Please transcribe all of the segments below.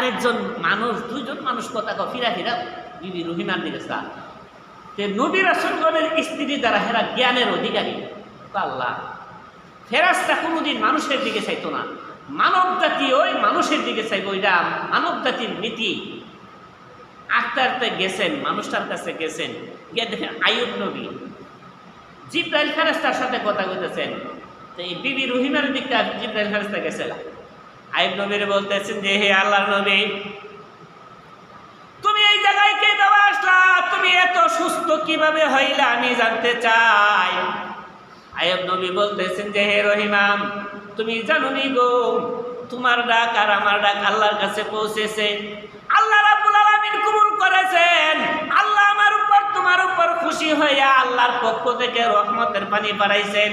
আরেকজন মানুষ, দুইজন মানুষ কথা কয়, ফিরা ফিরা, বিবি রহিমার দিকে চা তে নবী রাসুলগণের স্ত্রী দ্বারা হেরা জ্ঞানের অধিকারী। আল্লাহ ফেরাজটা কোনোদিন মানুষের দিকে চাইতো না। মানব জাতি ওই মানুষের দিকে চাইব, ওইটা মানব জাতির নীতি। আস্তে গেছেন, মানুষটার কাছে গেছেন। গিয়ে দেখেন আয়ুব নবী। জিব্রাইল ফেরেস্তার সাথে কথা কইতেছেন। তো এই বিবি রহিমের দিকটা জিব্রাইল ফেরেস্তা গেছিল আয়ুব নবীর বলতেছেন যে, হে আল্লাহ নবী, তুমি এই জায়গায় কে দেওয়া আসলা? তুমি এত সুস্থ কীভাবে হইলা আমি জানতে চাই। আয়ব নবী বলতেছেন যে, হে রহিমাম তুমি জানো নি গো, তোমার ডাক আর আমার ডাক আল্লাহর কাছে পৌঁছেছে। আল্লাহ রাব্বুল আলামিন কবুল করেছেন। আল্লাহ আমার উপর, তোমার উপর খুশি হইয়া আল্লাহর পক্ষ থেকে রহমতের পানি পাঠাইছেন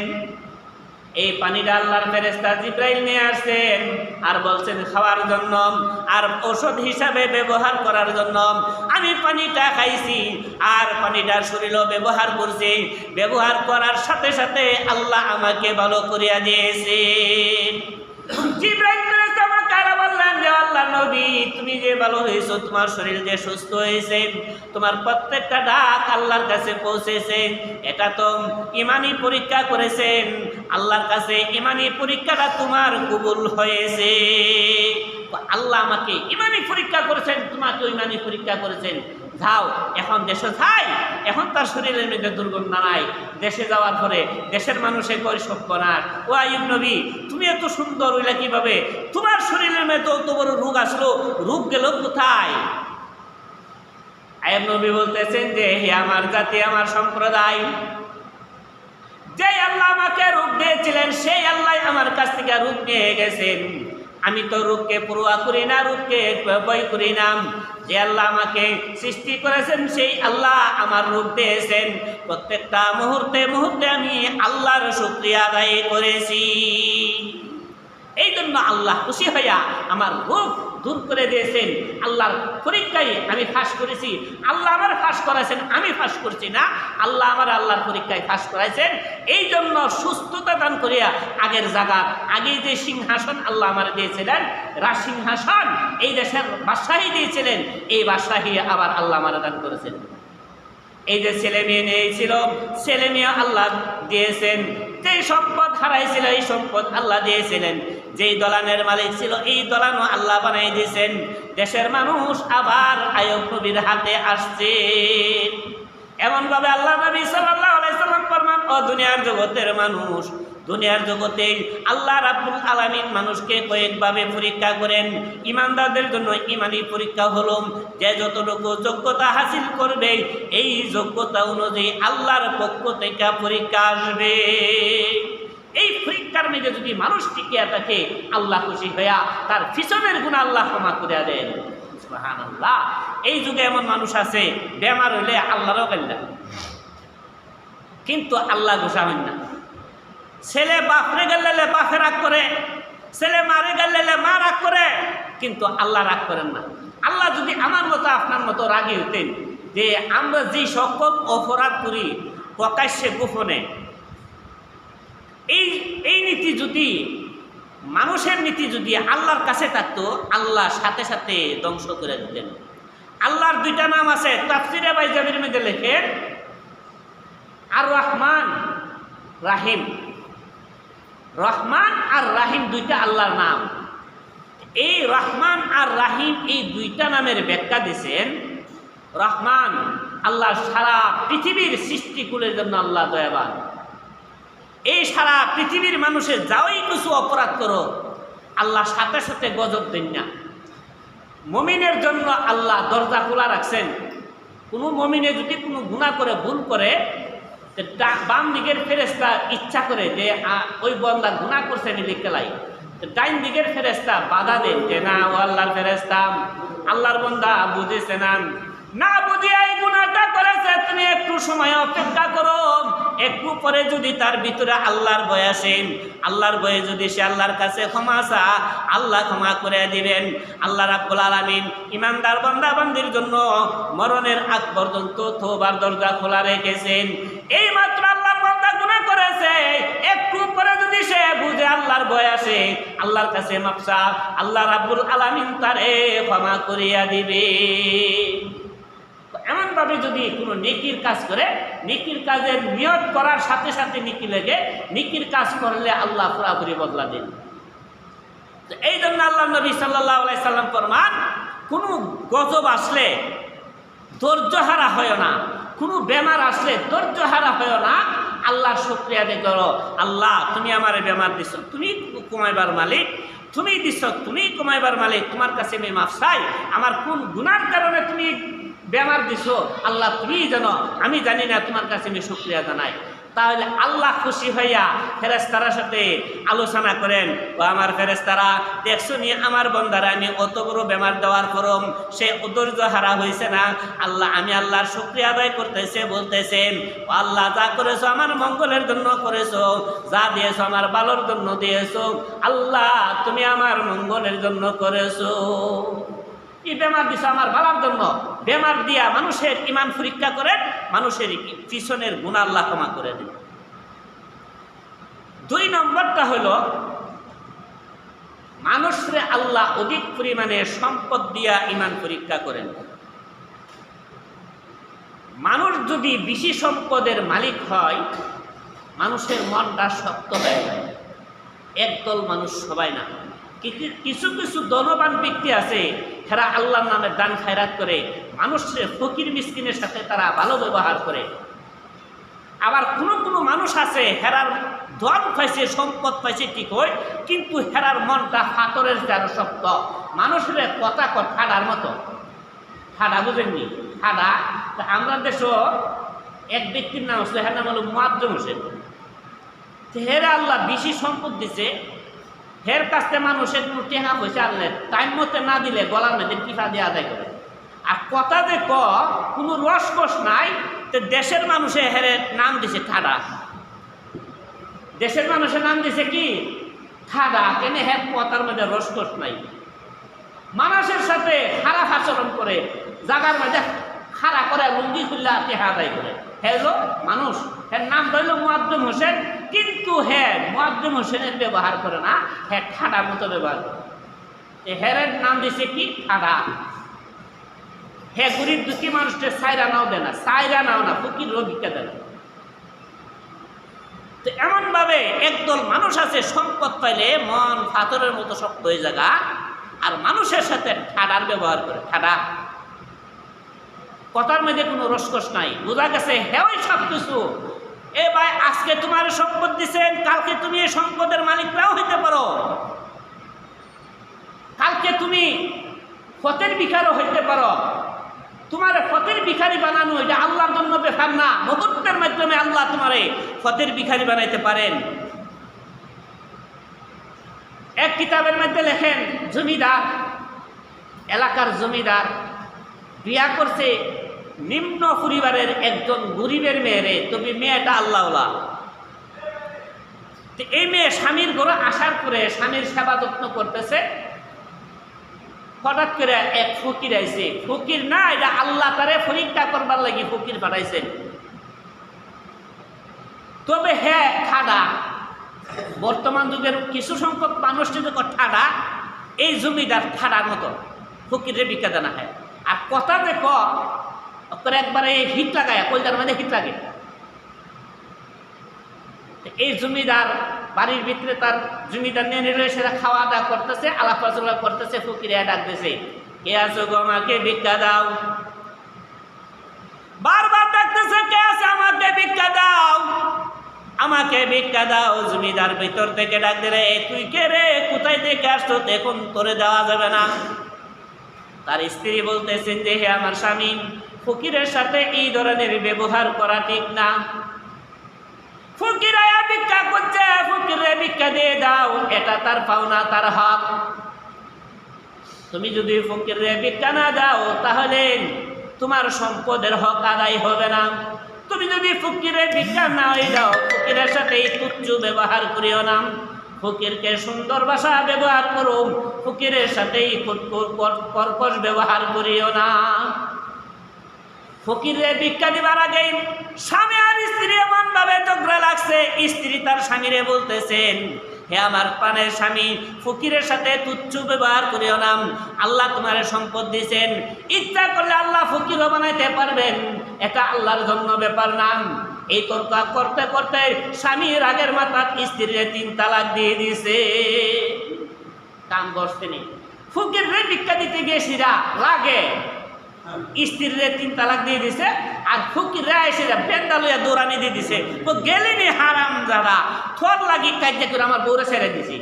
এই পানিটা আল্লাহর ফেরেস্তা জিব্রাইল নিয়ে আসছেন আর বলছেন খাওয়ার জন্য আর ঔষধ হিসাবে ব্যবহার করার জন্য। আমি পানিটা খাইছি আর পানিটা শরীরও ব্যবহার করছি। ব্যবহার করার সাথে সাথে আল্লাহ আমাকে ভালো করিয়া দিয়েছে। জিব্রাইল ফেরেস্তা আমাকে বললেন তুমি যে ভালো হয়েছো, তোমার শরীর যে সুস্থ হয়েছে, তোমার প্রত্যেকটা ডাক আল্লাহর কাছে পৌঁছেছে। এটা তো ইমানি পরীক্ষা করেছেন। আল্লাহর কাছে ইমানি পরীক্ষাটা তোমার কবুল হয়েছে। আল্লাহ আমাকে ইমানি পরীক্ষা করেছেন তোমাকে ইমানই পরীক্ষা করেছেন। যাও, এখন দেশে যাই। এখন তার শরীরের মধ্যে দুর্গন্ধ নাই। দেশে যাওয়ার পরে দেশের মানুষে কয় সভ্যনাশ ও আইব নবী, তুমি এত সুন্দর হইলা কীভাবে? তোমার শরীরের মধ্যে অত বড় রোগ আসলো। রোগ গেল কোথায়? আইব নবী বলতেছেন যে, হে আমার জাতি, আমার সম্প্রদায় যে আল্লাহ আমাকে রূপ দিয়েছিলেন, সেই আল্লাহ আমার কাছ থেকে রূপ নিয়ে গেছেন। আমি তো রূপকে পড়ুয়া করি না, রূপকে বই করি না। যে আল্লাহ আমাকে সৃষ্টি করেছেন, সেই আল্লাহ আমার রূপ দিয়েছেন। প্রত্যেকটা মুহূর্তে মুহূর্তে আমি আল্লাহর শুক্রিয়া আদায় করেছি। এই জন্য আল্লাহ খুশি হইয়া আমার রূপ দূর করে দিয়েছেন। আল্লাহর পরীক্ষায় আমি ফাঁস করেছি। আল্লাহ আমার ফাঁস করাইছেন, আমি ফাঁস করছি না। আল্লাহ আমার আল্লাহর পরীক্ষায় ফাঁস করাইছেন। এই জন্য সুস্থতা দান করিয়া আগের জায়গা, আগে যে সিংহাসন আল্লাহ আমার দিয়েছিলেন, রাজ সিংহাসন, এই দেশের বাদশাহী দিয়েছিলেন, এই বাদশাহী আবার আল্লাহ আমার দান করেছেন। এই যে ছেলে মেয়ে নিয়েছিল, ছেলে মেয়ে আল্লাহ দিয়েছেন। যেই সম্পদ হারাইছিল, এই সম্পদ আল্লাহ দিয়েছিলেন। যেই দলানের মালিক ছিল, এই দলানও আল্লাহ বানাই দিয়েছেন। দেশের মানুষ আবার আয়ব কবির হাতে আসছে। এমনভাবে আল্লাহ নবী সাল্লাল্লাহু আলাইহি সাল্লাম ফরমান, ও দুনিয়ার জগতের মানুষ, দুনিয়ার জগতে আল্লাহ রাব্বুল আলামিন মানুষকে কয়েকভাবে পরীক্ষা করেন। ইমানদারদের জন্য ইমানি পরীক্ষা হলো যে যতটুকু যোগ্যতা হাসিল করবে, এই যোগ্যতা অনুযায়ী আল্লাহর পক্ষ থেকে পরীক্ষা আসবে। এই পরীক্ষার মেঝে যদি মানুষ টিকিয়া থাকে, আল্লাহ খুশি হইয়া তার পিছনের গুণ আল্লাহ ক্ষমা করে দেন। সুবহানাল্লাহ। এই যুগে এমন মানুষ আছে, বেমার হইলে আল্লাহরও কান্না কিন্তু আল্লাহ ঘোষাবেন না। ছেলে বাপরে গেলে বাপে রাগ করে, ছেলে মারে গেলে মা রাগ করে, কিন্তু আল্লাহ রাগ করেন না। আল্লাহ যদি আমার মতো, আপনার মতো রাগি হতেন যে আমরা যে সকল অপরাধ করি, প্রকাশ্যে গোপনে, এই এই নীতি যদি মানুষের নীতি যদি আল্লাহর কাছে থাকতো, আল্লাহ সাথে সাথে ধ্বংস করে দিতেন। আল্লাহর দুইটা নাম আছে, তাফসিরে বাইজাবির মধ্যে লেখেন আর রহমান রাহিম। রহমান আর রাহিম দুইটা আল্লাহর নাম। এই রহমান আর রাহিম এই দুইটা নামের ব্যাখ্যা দিয়েছেন রহমান আল্লাহ সারা পৃথিবীর সৃষ্টিকুলের জন্য আল্লাহ দয়াবান। এই সারা পৃথিবীর মানুষের যাওই কিছু অপরাধ করো, আল্লাহ সাথে সাথে গজব দেন না। মমিনের জন্য আল্লাহ দরজা খোলা রাখছেন। কোনো মমিনে যদি কোনো গুণা করে, ভুল করে বাম দিকের ফেরেস্তা ইচ্ছা করে যে ওই বন্দা গুণা করছে আমি লিখতে লাই। তো ডাইন দিকের ফেরেস্তা বাধা দেন যে, না, ও আল্লাহর ফেরেস্তা আল্লাহর বন্দা বুঝেছে না। না বুঝিয়া এই গুণাটা করেছে, তুমি একটু সময় অপেক্ষা করো। একটু পরে যদি তার ভিতরে আল্লাহর ভয় আসেন আল্লাহর ভয়ে যদি সে আল্লাহর কাছে ক্ষমা চা আল্লাহ ক্ষমা করে দিবেন। আল্লাহ রাব্বুল আলামিন ইমানদার বান্দাবান্দির জন্য মরণের আগ পর্যন্ত থোবার দরজা খোলা রেখেছেন। এই মাত্র আল্লাহর বান্দা গুনাহ করেছে, একটু পরে যদি যদি সে বুঝে আল্লাহর ভয় আসে, আল্লাহর কাছে মাপসা আল্লাহ রাব্বুল আলামিন তারে ক্ষমা করিয়া দিবে। এমনভাবে যদি কোনো নেকির কাজ করে, নেকির কাজের নিয়ত করার সাথে সাথে নেকি লেগে, নেকির কাজ করলে আল্লাহ পুরাপুরি বদলা দেন। তো এই জন্য আল্লাহ নবী সাল্লাহ সাল্লাম ফরমান, কোনো গজব আসলে ধৈর্য হারা হয় না, কোনো বেমার আসলে ধৈর্য হারা হয় না আল্লাহ শুক্রিয়া দিয়ে করো। আল্লাহ, তুমি আমার বেমার দিছ, তুমি কমাইবার মালিক, তুমি দিছ, তুমি কমাইবার মালিক, তোমার কাছে আমি মাফ চাই। আমার কোন গুনার কারণে তুমি বেমার দিছো, আল্লাহ তুমি জানো আমি জানি না তোমার কাছে আমি শুক্রিয়া জানাই। তাহলে আল্লাহ খুশি হইয়া ফেরেস্তারার সাথে আলোচনা করেন, ও আমার ফেরেস্তারা দেখছ নি আমার বন্ধারা আমি অত বড় বেমার দেওয়ার পরম, সে ধৈর্য হারা হয়েছে না? আল্লাহ, আমি আল্লাহর শুক্রিয়া আদায় করতেছে, বলতেছেন, ও আল্লাহ, যা করেছ আমার মঙ্গলের জন্য করেছ, যা দিয়েছ আমার ভালোর জন্য দিয়েছ, আল্লাহ, তুমি আমার মঙ্গলের জন্য করেছ। কি বেমার দিছে আমার ভালোর জন্য? বেমার দিয়া মানুষের ইমান পরীক্ষা করেন মানুষের পিছনের গুণা আল্লাহ ক্ষমা করে দিন দুই নম্বরটা হলো, মানুষরে আল্লাহ অধিক পরিমাণে সম্পদ দিয়া ইমান পরীক্ষা করেন। মানুষ যদি বেশি সম্পদের মালিক হয়, মানুষের মনটা শক্ত হয়ে যায়। একদল মানুষ সবাই না। কিছু কিছু ধনবান ব্যক্তি আছে যারা আল্লাহর নামে দান খায়রাত করে, মানুষের ফকির মিসকিনের সাথে তারা ভালো ব্যবহার করে। আবার কোনো কোনো মানুষ আছে, হেরার ধন পাইছে, সম্পদ পাইছে ঠিক হয় কিন্তু হেরার মনটা হাতরের যেন শক্ত। মানুষের কথা ঠাডার মতো। ঠাডা বুঝেননি? ঠাডা আমরা দেশ এক ব্যক্তির নাম আসলে হ্যাঁ নাম হলো মুয়াজ্জম হোসেন। হেরা আল্লাহ বেশি সম্পদ দিছে হের কাছে মানুষের কোনো টেহা পয়সা আনলে টাইম মতে না দিলে গলার মধ্যে টিফা দিয়ে আদায় করে আর কথা যে ক, কোনো রসকস নাই, তো দেশের মানুষে হেরে নাম দিছে ঠাডা। দেশের মানুষের নাম দিছে কি? ঠাডা। কেন হ্যাঁ কথার মধ্যে রসকস নাই। মানুষের সাথে খারাপ আচরণ করে, জাগার মধ্যে খাড়া করে, লুঙ্গি খুললা টেহা আদায় করে হ্যালো মানুষ। হ্যাঁ নাম রইল মুয়াদ্দম হোসেন কিন্তু হ্যাঁ মুয়াদ্দম হোসেনের ব্যবহার করে না হ্যাঁ ঠাডার মতো ব্যবহার করে। এ হেরের নাম দিছে কি? ঠাডা। হ্যাঁ গরিব দুঃখী মানুষটা সাইরা নাও দেয় না, সাইরা নাও না, ফকির রোগীকে দেয় না। তো এমনভাবে একদল মানুষ আছে, সম্পদ পাইলে মন পাথরের মতো শক্ত হয়ে জায়গা আর মানুষের সাথে ঠাডার ব্যবহার করে, ঠাডা। কথার মধ্যে কোনো রসকস নাই। বোঝা গেছে হেওই সব কিছু এ ভাই, আজকে তোমার সম্পদ দিছেন, কালকে তুমি এই সম্পদের মালিকরাও হইতে পারো। কালকে তুমি ফতের বিকারও হইতে পারো। তোমার ফতের ভিখারি বানানো, এটা আল্লাহর জন্য ব্যাপার না, মুহূর্তের মাধ্যমে আল্লাহ তোমারে ফতের ভিখারি বানাইতে পারেন। এক কিতাবের মধ্যে লেখেন, জমিদার, এলাকার জমিদার, বিয়া করছে নিম্ন পরিবারের একজন গরিবের মেয়েরে তবে মেয়েটা আল্লাহওয়ালা। তো এই মেয়ে স্বামীর ঘরে আসার পরে স্বামীর সেবা যত্ন করতেছে। হঠাৎ করে এক ফকির আইছে। ফকির না, এটা আল্লাহ তারে পরীক্ষা করবার লাগি ফকির পাঠাইছেন। তবে হ্যাঁ ঠাডা বর্তমান যুগের কিছু সংখ্যক মানুষ যদি ঠাডা এই জমিদার ঠাডার মতো, ফকিরের বিখ্যাত না হয়। আর কথা যে ক ওপরে একবারে হিট লাগায় কলজার মধ্যে হিট লাগে। এই জমিদার বাড়ির ভিতরে তার জমিদার নিয়ে নিলে সেটা খাওয়া দাওয়া করতেছে, আলাপ আলোচনা করতেছে ফকিরে ডাকতেছে কে আছো গো আমাকে ভিক্ষা দাও? বারবার ডাকতেছে, কে আছে আমাকে ভিক্ষা দাও? আমাকে ভিক্ষা দাও, জমিদার ভিতর থেকে ডাক রে তুই কে রে? কোথায় থেকে আসতো এখন তোরে দেওয়া যাবে না। তার স্ত্রী বলতেছেন যে, হে আমার স্বামী, ফকিরের সাথে এই ধরনের ব্যবহার করা ঠিক না। ফকির আয়া ভিক্ষা করছে ফকিরে ভিক্ষা দিয়ে দাও, এটা তার পাওনা, তার হক। তুমি যদি ফকিরে ভিক্ষা না দাও, তাহলে তোমার সম্পদের হক আদায় হবে না। তুমি যদি ফকিরে ভিক্ষা না দাও, ফকিরের সাথে তুচ্ছ ব্যবহার করিও না। ফকিরকে সুন্দর ভাষা ব্যবহার করো ফকিরের সাথেই কর্কশ ব্যবহার করিও না। ফকিরে ভিক্ষা দিবার আগে স্বামী আর স্ত্রী এমন ভাবে ঝগড়া লাগছে, স্ত্রী তার স্বামীরে বলতেছেন, হে আমার প্রাণের স্বামী, ফকিরের সাথে তুচ্ছ ব্যবহার করিও নাম আল্লাহ তোমার সম্পদ দিয়েছেন। ইচ্ছা করলে আল্লাহ ফকিরও বানাইতে পারবেন। এটা আল্লাহর জন্য ব্যাপার নাম এই তর্ক করতে করতে স্বামী রাগের মাথা স্ত্রীরে তিন তালাক দিয়ে দিছে কাম করছে নেই ফকির রে ভিক্ষা দিতে গিয়েছিরা লাগে। স্ত্রীরে তিন তালাক দিয়ে দিছে আর ফকিররা এসে বেন্দা লইয়া দৌড়ানি দিয়ে দিছে। তো গেলেনি হারাম যারা থর লাগি কাজে করে আমার বউরে ছেড়ে দিছি।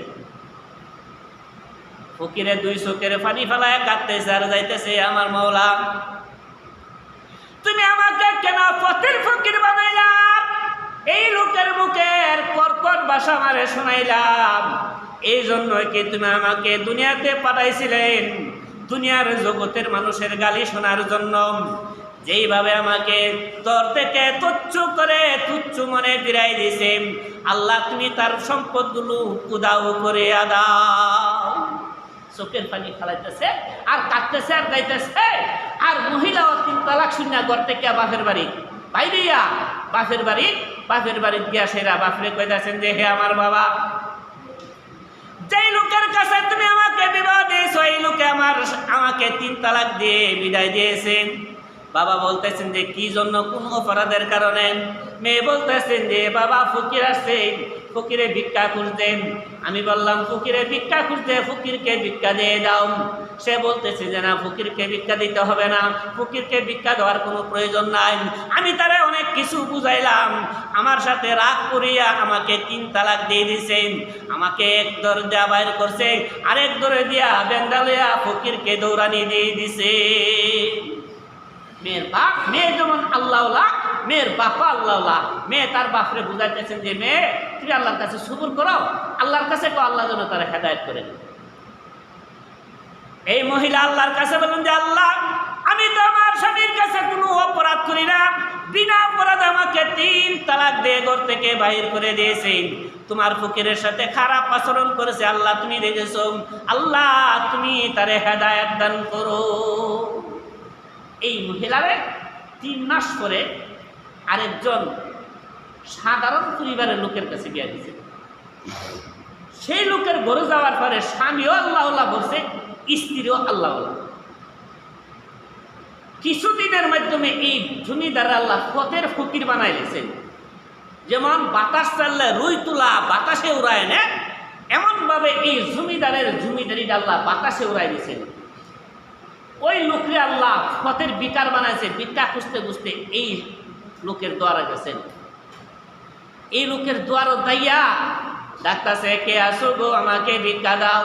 ফকিরে দুই চোখের পানি ফেলায় কাঁদতেছে আর যাইতেছে, আমার মাওলা, তুমি আমাকে কেন পথের ফকির বানাইলাম এই লোকের মুখের কর্কট ভাষা মারে শোনাইলাম। এই জন্য কি তুমি আমাকে দুনিয়াতে পাঠাইছিলেন? দুনিয়ার জগতের মানুষের গালি শোনার জন্য। যেইভাবে আমাকে তোর থেকে তুচ্ছ করে তুচ্ছ মনে ফিরাই দিছে। আল্লাহ, তুমি তার সম্পদগুলো উদাও করে আদা চোখের পানি ফেলাইতেছে, আর কাঁদতেছে, আর গাইতেছে আর মহিলা ও তিন তালাক শূন্য ঘর থেকে বাপের বাড়ি। বাইরিয়া বাপের বাড়ি বাপের বাড়ি গিয়া সেরা বাপরে কইতাছেন যে, হে আমার বাবা, যেই লোকের কাছে তুমি আমাকে বিবাহ দিয়েছ, এই লোকে আমার, আমাকে তিন তালাক দিয়ে বিদায় দিয়েছেন। বাবা বলতেছেন যে, কি জন্য? কোন অপরাধের কারণে? মেয়ে বলতেছেন যে, বাবা, ফকির আসছে, ফকিরে ভিক্ষা খুঁজতেন। আমি বললাম, ফকিরে ভিক্ষা খুঁজতে, ফকিরকে ভিক্ষা দিয়ে দাও। সে বলতেছে যে না, ফকিরকে ভিক্ষা দিতে হবে না, ফকিরকে ভিক্ষা দেওয়ার কোনো প্রয়োজন নাই। আমি তারে অনেক কিছু বুঝাইলাম। আমার সাথে রাগ করিয়া আমাকে তিন তালাক দিয়ে দিছেন আমাকে এক দর দেওয়া বাইর করছে, আরেক দরে দিয়া বেঙ্গালিয়া ফকিরকে দৌড়ানি দিয়ে দিছে। মেয়ের বাপ, মেয়ে যেমন আল্লাহলা মেয়ের বাপা আল্লাহলা মেয়ে তার বাপরে বুঝাইতেছেন যে, মেয়ে, তুমি আল্লাহর কাছে সুবুর করো। আল্লাহর কাছে আল্লাহ যেন তারা হেদায়ত করে। এই মহিলা আল্লাহর কাছে বললেন যে আল্লাহ, আমি তো আমার স্বামীর কাছে কোনো অপরাধ করি না। বিনা অপরাধে আমাকে তিন তালাক দিয়ে ঘর থেকে বাহির করে দিয়েছেন তোমার ফকিরের সাথে খারাপ আচরণ করেছে, আল্লাহ তুমি দেখেছ। আল্লাহ, তুমি তারে হেদায়ত দান করো। এই মহিলারে তিন মাস পরে আরেকজন সাধারণ পরিবারের লোকের কাছে গিয়ে দিয়েছে সেই লোকের ঘরে যাওয়ার পরে স্বামীও আল্লাহ আল্লাহ বলছে স্ত্রীও আল্লাহ কিছুদিনের মাধ্যমে এই জমিদার আল্লাহ পথের ফকির বানাই দিয়েছেন যেমন বাতাস চাললে রুই তুলা বাতাসে উড়ায় না, এমনভাবে এই জমিদারের জমিদারি আল্লাহ বাতাসে উড়াই দিয়েছেন। ওই লোকরে আল্লাহ পথের বিকার বানাইছে ভিক্ষা খুঁজতে খুঁজতে এই লোকের দ্বারা গেছেন। এই লোকের দ্বার দাইয়া ডাক্তারছে কে আসো গো আমাকে ভিক্ষা দাও?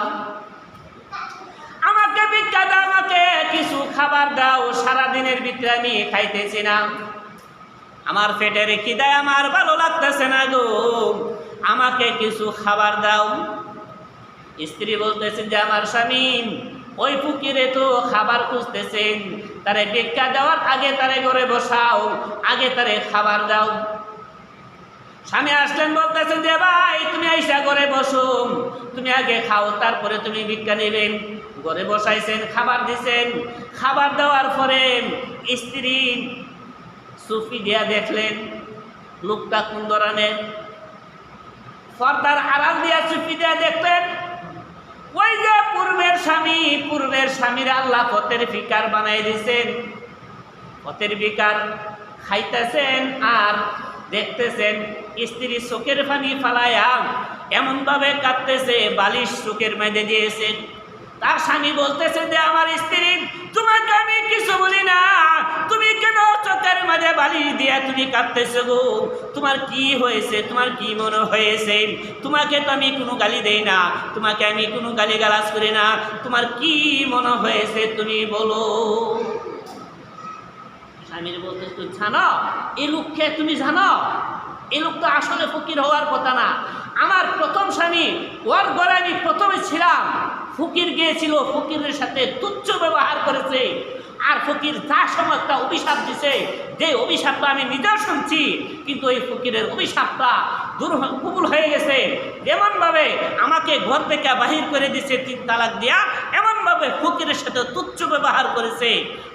আমাকে ভিক্ষা দাও, আমাকে কিছু খাবার দাও, সারাদিনের ভিতরে আমি খাইতেছি না। আমার পেটের খিদায় আমার ভালো লাগতেছে না গো। আমাকে কিছু খাবার দাও। স্ত্রী বলতেছেন যে, আমার স্বামী, ওই পুকিরে তো খাবার খুঁজতেছেন। তারে ভিক্ষা দেওয়ার আগে তারে ঘরে বসাও, আগে তারে খাবার দাও। স্বামী আসলেন বলতেছেন যে, ভাই, তুমি আইসা ঘরে বসো। তুমি আগে খাও, তারপরে তুমি ভিক্ষা নেবেন। ঘরে বসাইছেন, খাবার দিছেন। খাবার দেওয়ার পরে স্ত্রী সুফি দিয়া দেখলেন, লোকটা কোন ধরনের? পর্দার আড়াল দিয়া চুপি দিয়া দেখলেন, ওই যে পূর্বের স্বামী, পূর্বের স্বামীর আল্লাহ পথের ফিকার বানাই দিছেন। পথের ফিকার খাইতেছেন আর দেখতেছেন, স্ত্রী চোখের ফানি ফালাইয়া এমনভাবে কাঁদতেছে, বালিশ চোখের মেঁধে দিয়েছেন তার স্বামী বলতেছে যে, আমার স্ত্রী, তোমাকে আমি কিছু বলি না। তুমি কেন চোখের মাঝে বালিশ দিয়া তুমি কাঁদতেছো গো? তোমার কি হয়েছে? তোমার কি মনে হয়েছে? তোমাকে তো আমি কোনো গালি দেই না। তোমাকে আমি কোনো গালি গালাজ করি না। তোমার কি মনে হয়েছে তুমি বলো? স্বামীর বলতে, তুমি জানো? এই লোককে তুমি জানো? এই লোক তো আসলে ফকির হওয়ার কথা না। আমার প্রথম স্বামী, ওর ঘরে আমি প্রথমে ছিলাম। ফকির গিয়েছিল, ফকিরের সাথে তুচ্ছ ব্যবহার করেছে। আর ফকির যা সময় একটা অভিশাপ দিছে, যে অভিশাপটা আমি নিজেও শুনছি, কিন্তু এই ফকিরের অভিশাপটা দূর কবুল হয়ে গেছে। যেমনভাবে আমাকে ঘর থেকে বাহির করে দিছে তিন তালাক দিয়া, এমনভাবে ফকিরের সাথে তুচ্ছ ব্যবহার করেছে।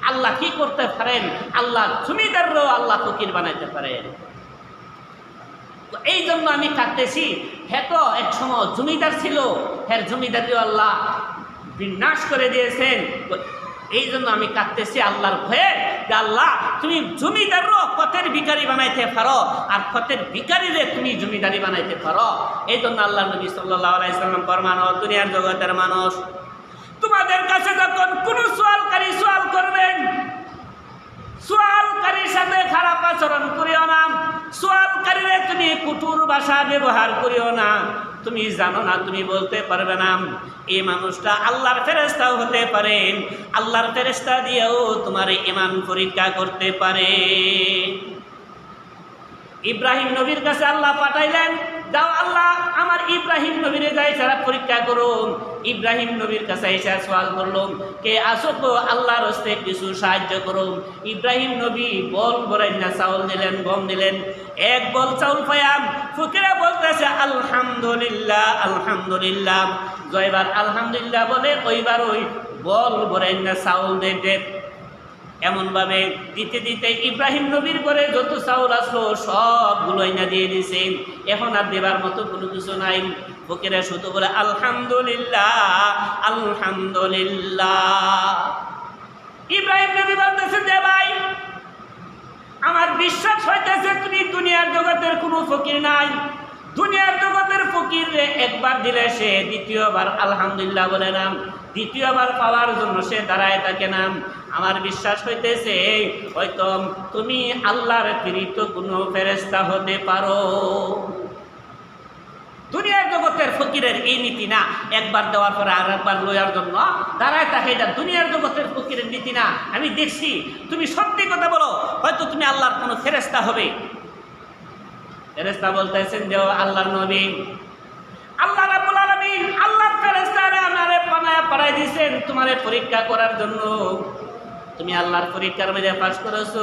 আল্লাহ কি করতে পারেন? আল্লাহ জমিদাররাও আল্লাহ ফকির বানাইতে পারেন। এই জন্য আমি কাঁদতেছি হ্যাঁ তো, এক সময় জমিদার ছিল হ্যাঁ জমিদারিও আল্লাহ বিনাশ করে দিয়েছেন। এই জন্য আমি কাঁদতেছি আল্লাহর ভয়ে যে আল্লাহ, তুমি জমিদারও পথের ভিকারি বানাইতে পারো, আর পথের ভিকারিরে তুমি জমিদারি বানাইতে পারো। এই জন্য আল্লাহ নবী সাল্লাহ আলাইসাল্লাম পরমানব দুনিয়ার জগতের মানুষ। তোমাদের কাছে যখন কোনো সোয়ালকারী সোয়াল করবেন, সোয়ালকারীর সাথে খারাপ আচরণ করিও না। সোয়ালকারীরে তুমি কুটুর ভাষা ব্যবহার করিও না। তুমি জানো না, তুমি বলতে পারবে না। এই মানুষটা আল্লাহর ফেরেস্তাও হতে পারেন আল্লাহর ফেরেস্তা দিয়েও তোমার ইমান পরীক্ষা করতে পারে। ইব্রাহিম নবীর কাছে আল্লাহ পাঠাইলেন যাও আল্লাহ, আমার ইব্রাহিম নবীরে যাই সারা পরীক্ষা করুন। ইব্রাহিম নবীর কাছে এসে সওয়াল করলাম, কে আসো তো আল্লাহর হস্তে কিছু সাহায্য করুন। ইব্রাহিম নবী বল বলেন না চাউল দিলেন গম দিলেন এক বল চাউল পায়াম ফুকেরা বলতেছে, আলহামদুলিল্লাহ আলহামদুলিল্লাহ। জয়বার আলহামদুলিল্লাহ বলে, ওইবার ওই বল বলেন না চাউল দেন এমনভাবে দিতে দিতে ইব্রাহিম নবীর করে যত চাউল আসলো, সবগুলো না দিয়ে দিছে। এখন আর দেবার মতো কোনো কিছু নাই। ফকিরা শুধু বলে, আলহামদুলিল্লাহ আলহামদুলিল্লাহ। ইব্রাহিম নবী বলতেছে যে ভাই, আমার বিশ্বাস হইতেছে তুমি দুনিয়ার জগতের কোনো ফকির নাই। দুনিয়ার জগতের ফকির একবার দিলে সে দ্বিতীয়বার আলহামদুলিল্লাহ বলে নাম দ্বিতীয়বার পাওয়ার জন্য সে দাঁড়ায় থাকে নাম। আমার বিশ্বাস হইতেছে, হয়তো তুমি আল্লাহর প্রীত কোনো ফেরেস্তা হতে পারো। দুনিয়ার জগতের ফকিরের এই নীতি না, একবার দেওয়ার পরে আর একবার লয়ার জন্য। দাঁড়ায় থাকে এটা দুনিয়ার জগতের ফকিরের নীতি না। আমি দেখছি, তুমি সত্যি কথা বলো, হয়তো তুমি আল্লাহর কোনো ফেরেস্তা হবে। ফেরেস্তা বলতেছেন যে আল্লাহর নবী আল্লাহ রাব্বুল আলামিন আল্লাহর ফেরেশতারা আমারে পাড়াই দিয়েছেন তোমারে পরীক্ষা করার জন্য। তুমি আল্লাহর পরীক্ষার মধ্যে পাশ করেছ।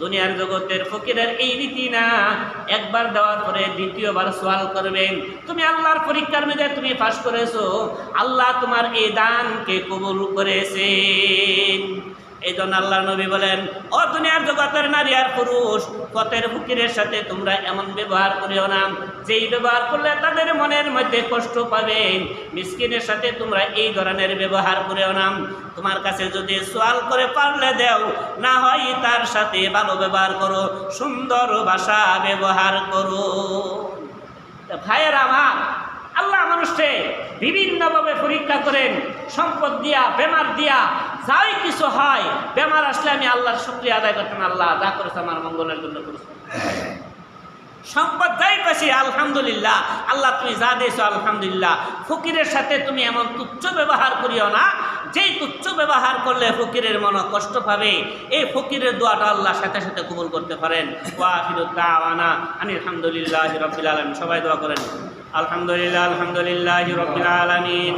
দুনিয়ার জগতের ফকিরের এই রীতি না, একবার দেওয়ার পরে দ্বিতীয়বার সোয়াল করবেন। তুমি আল্লাহর পরীক্ষার মধ্যে তুমি পাশ করেছ। আল্লাহ তোমার এই দানকে কবুল করেছেন। এই জন্য আল্লাহ নবী বলেন, ও দুনিয়ার জগতের নারী আর পুরুষ, পথের ফকিরের সাথে তোমরা এমন ব্যবহার করিও না। যেই ব্যবহার করলে তাদের মনের মধ্যে কষ্ট পাবেন মিসকিনের সাথে তোমরা এই ধরনের ব্যবহার করিও না। তোমার কাছে যদি সোয়াল করে পারলে দেও, না হয় তার সাথে ভালো ব্যবহার করো, সুন্দর ভাষা ব্যবহার করো। ভাইয়ের আমার, আল্লাহ মানুষকে বিভিন্নভাবে পরীক্ষা করেন, সম্পদ দিয়া, বেমার দিয়া যাই কিছু হয়, বেমার আসলে আমি আল্লাহর শুক্রিয়া আদায় করতাম আল্লাহ যা করেছে, আমার মঙ্গলের জন্য করেছে। সম্পদ যাই পাশে আলহামদুলিল্লাহ, আল্লাহ তুমি যা দিয়েছ, আলহামদুলিল্লাহ। ফকিরের সাথে তুমি এমন তুচ্ছ ব্যবহার করিও না, যেই তুচ্ছ ব্যবহার করলে ফকিরের মন কষ্ট পাবে, এই ফকিরের দোয়াটা আল্লাহ সাথে সাথে কবুল করতে পারেন। আলহামদুলিল্লাহ আলম আলমিন, সবাই দোয়া করেন। আলহামদুলিল্লাহ আলহামদুলিল্লাহ আলমিন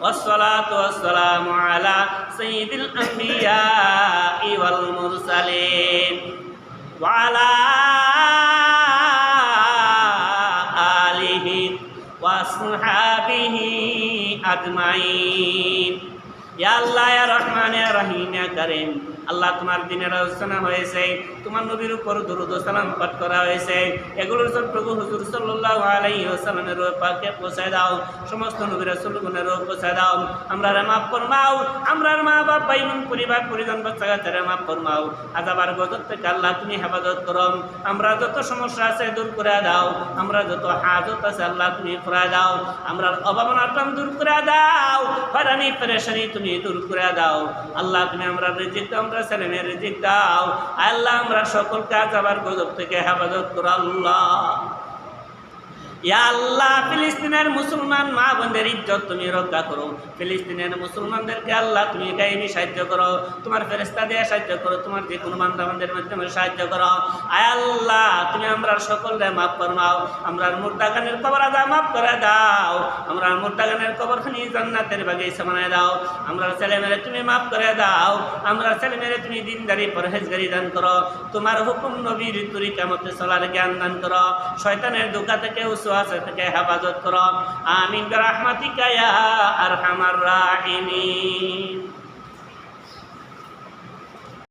والصلاة والسلام على سيد الأنبياء والمرسلين وعلى آله وأصحابه أجمعين يا الله يا رحمن يا رحيم يا كريم আল্লাহ তোমার দিনের আলোচনা হয়েছে। তোমার নবীর উপর দুরুদ সালাম পাঠ করা হয়েছে। এগুলোর সব প্রভু হুজুর সাল্লাল্লাহু আলাইহি ওয়াসাল্লামের পাকে পৌঁছায় দাও। সমস্ত নবীর রাসূলগণের পৌঁছায় দাও। আমরা মাফ ফরমাও আমরা মা বাপ ভাই বোন পরিবার, পরিজন, বাচ্চা কাচ্চারা মাফ ফরমাও আজাবার গজব থেকে আল্লাহ তুমি হেফাজত করো। আমরা যত সমস্যা আছে দূর করে দাও। আমরা যত হাজত আছে আল্লাহ তুমি ফুরা দাও। আমরা অভাবনাটন দূর করে দাও। হরানি পেরেশানি তুমি দূর করে দাও। আল্লাহ তুমি আমরা রিজিক দাও ছেলেমেয়ের রিজিক দাও। আল্লাহ আমরা সকল কাজ আবার গজব থেকে হেফাজত করো আল্লাহ। ইয়া আল্লাহ, ফিলিস্তিনের মুসলমান মা বোনদের ইজ্জত তুমি রক্ষা করো। ফিলিস্তিনের মুসলমানদেরকে আল্লাহ তুমি গাইবি সাহায্য করো। তোমার ফেরেস্তা দিয়ে সাহায্য করো। তোমার যে কোনো বান্ধাবানদের মাধ্যমে সাহায্য করো। আয় আল্লাহ, তুমি আমরা সকলরে মাফ ফরমাও আমরা মুর্দাগানের কবর আদা মাফ করে দাও। আমরা মুর্দাগানের কবরখানি জান্নাতের বাগিচা বানায় দাও। আমরা ছেলে মেয়ে তুমি মাফ করে দাও। আমরা ছেলে মেয়ে তুমি দিনদারি, পরহেজগারি দান করো। তোমার হুকুম নবীর তরিকা মতে চলার জ্ঞান দান করো। শয়তানের দোকা থেকে উসুয়া ওয়াসওয়াসা থেকে হেফাজত করো। আমিন রাহমাতিকা ইয়া আরহামার রাহিমিন।